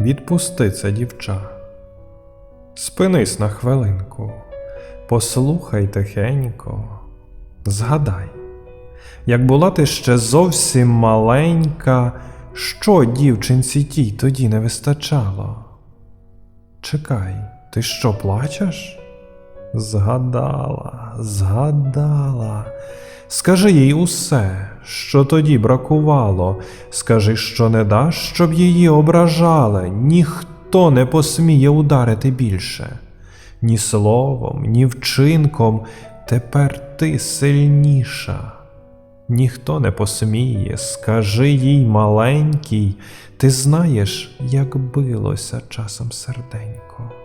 відпусти це дівча. Спинись на хвилинку, послухай тихенько, згадай, як була ти ще зовсім маленька, що дівчинці тій тоді не вистачало? Чекай, ти що плачеш? Згадала, згадала. Скажи їй усе, що тоді бракувало, скажи, що не даш, щоб її ображали, ніхто не посміє ударити більше. Ні словом, ні вчинком, тепер ти сильніша. Ніхто не посміє, скажи їй маленькій, ти знаєш, як билося часом серденько.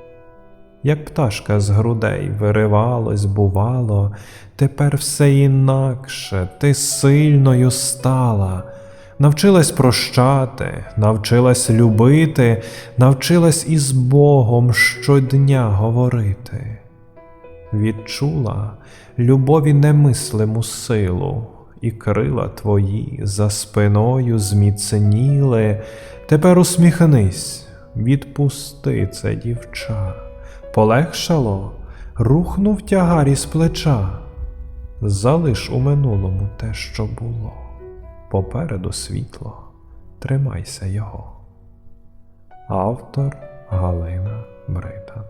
Як пташка з грудей виривалось, бувало, тепер все інакше, ти сильною стала, навчилась прощати, навчилась любити, навчилась із Богом щодня говорити. Відчула любові немислиму силу, і крила твої за спиною зміцніли. Тепер усміхнись, відпусти це дівча. Полегшало, рухнув тягар із плеча. Залиш у минулому те, що було. Попереду світло, тримайся його. Автор Галина Бридан